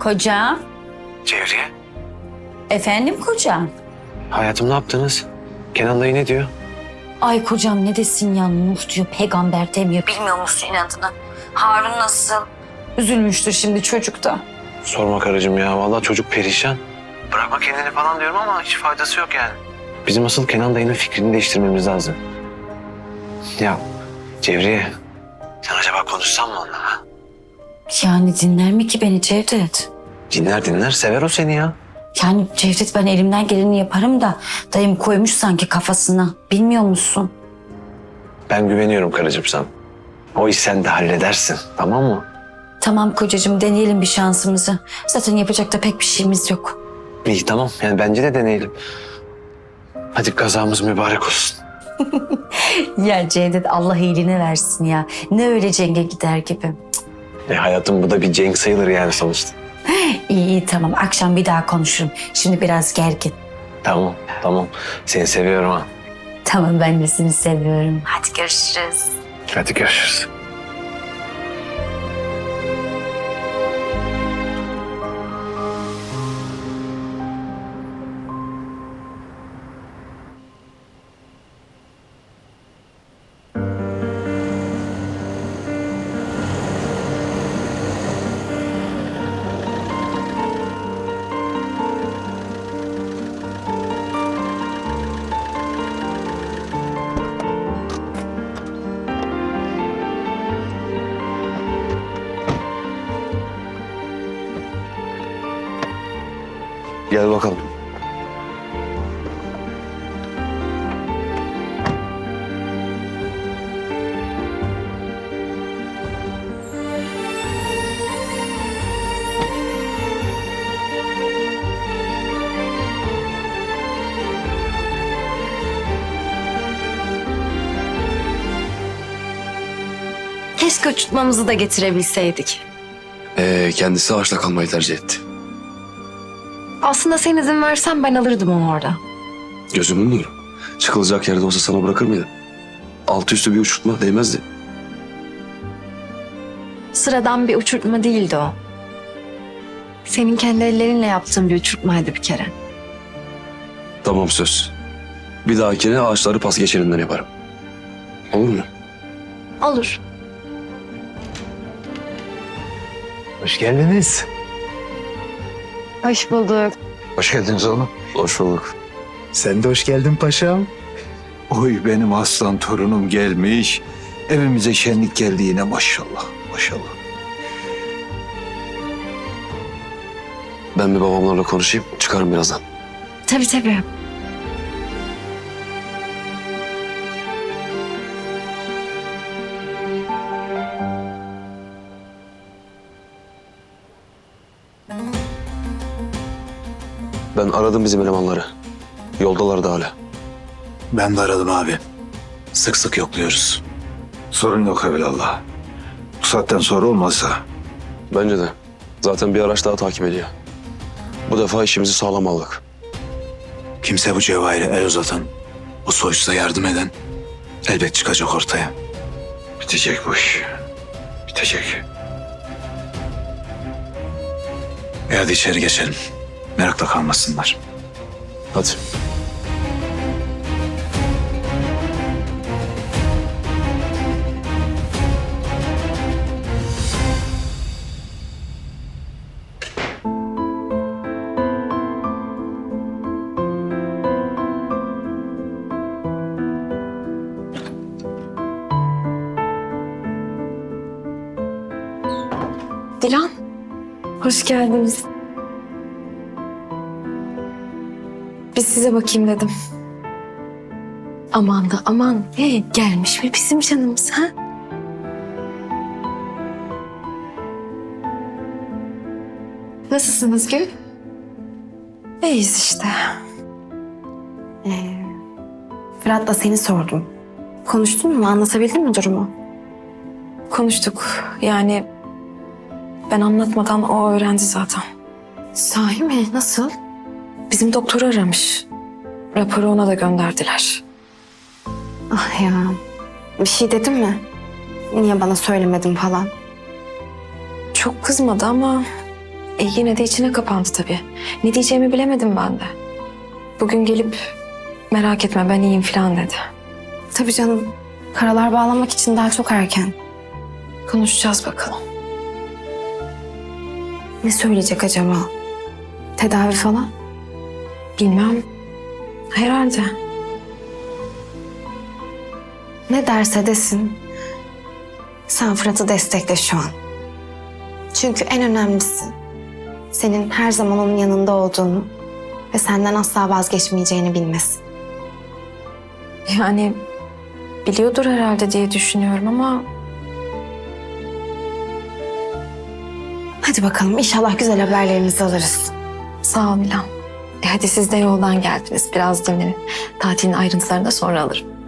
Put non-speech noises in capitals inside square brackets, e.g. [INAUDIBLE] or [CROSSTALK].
Kocam. Cevriye. Efendim kocam. Hayatım ne yaptınız? Kenan dayı ne diyor? Ay kocam ne desin ya Nuh diyor peygamber demiyor. Bilmiyor musun inadına? Harun nasıl? Üzülmüştür şimdi çocuk da. Sorma karıcığım ya. Vallahi çocuk perişan. Bırakma kendini falan diyorum ama hiç faydası yok yani. Bizim asıl Kenan dayının fikrini değiştirmemiz lazım. Ya Cevriye. Sen acaba konuşsan mı onunla? Yani dinler mi ki beni Cevdet? Dinler dinler. Sever o seni ya. Yani Cevdet ben elimden geleni yaparım da dayım koymuş sanki kafasına. Bilmiyor musun? Ben güveniyorum karıcığım sana. O iş sen de halledersin. Tamam mı? Tamam kocacığım deneyelim bir şansımızı. Zaten yapacak da pek bir şeyimiz yok. İyi tamam. Yani bence de deneyelim. Hadi kazamız mübarek olsun. [LAUGHS] Ya Cevdet Allah iyiliğine versin ya. Ne öyle cenge gider gibi. E, hayatım bu da bir cenk sayılır yani sonuçta. İyi iyi tamam akşam bir daha konuşurum. Şimdi biraz gergin. Tamam tamam. Seni seviyorum ha. Tamam ben de seni seviyorum. Hadi görüşürüz. Hadi görüşürüz. Gel bakalım. Keşke uçurtmamızı da getirebilseydik. Ee, kendisi ağaçta kalmayı tercih etti. Aslında sen izin versen ben alırdım onu orada. Gözümün nuru. Çıkılacak yerde olsa sana bırakır mıydı? Altı üstü bir uçurtma değmezdi. Sıradan bir uçurtma değildi o. Senin kendi ellerinle yaptığın bir uçurtmaydı bir kere. Tamam söz. Bir dahakine ağaçları pas geçerinden yaparım. Olur mu? Olur. Hoş geldiniz. Hoş bulduk. Hoş geldiniz oğlum. Hoş bulduk. Sen de hoş geldin paşam. Oy benim aslan torunum gelmiş. Evimize şenlik geldi yine maşallah. Maşallah. Ben bir babamlarla konuşayım. Çıkarım birazdan. Tabii tabii. Ben aradım bizim elemanları. Yoldalar da hala. Ben de aradım abi. Sık sık yokluyoruz. Sorun yok evvelallah. Bu saatten sonra olmazsa Bence de. Zaten bir araç daha takip ediyor. Bu defa işimizi sağlam aldık. kimse bu cevahire el uzatan, bu soysuza yardım eden elbet çıkacak ortaya. Bitecek bu iş. Bitecek. E hadi içeri geçelim. Merakla kalmasınlar. Hadi. Dilan. Hoş geldiniz. Bir size bakayım dedim. Aman da aman. Hey, gelmiş mi bizim canımız ha? Nasılsınız Gül? İyiyiz işte. Ee, Fırat'la seni sordum. Konuştun mu? Anlatabildin mi durumu? Konuştuk. Yani ben anlatmadan o öğrendi zaten. Sahi mi? Nasıl? Bizim doktoru aramış. Raporu ona da gönderdiler. Ah ya. Bir şey dedim mi? Niye bana söylemedin falan? Çok kızmadı ama E, yine de içine kapandı tabii. Ne diyeceğimi bilemedim ben de. Bugün gelip merak etme ben iyiyim falan dedi. Tabii canım. Karalar bağlamak için daha çok erken. Konuşacağız bakalım. Ne söyleyecek acaba? Tedavi falan? Bilmem. Herhalde. Ne derse desin. Sen Fırat'ı destekle şu an. Çünkü en önemlisi senin her zaman onun yanında olduğunu ve senden asla vazgeçmeyeceğini bilmesi. Yani biliyordur herhalde diye düşünüyorum ama... Hadi bakalım inşallah güzel haberlerinizi alırız. Sağ ol Milan. E hadi siz de yoldan geldiniz. Biraz dinlenin. Tatilin ayrıntılarını da sonra alırım.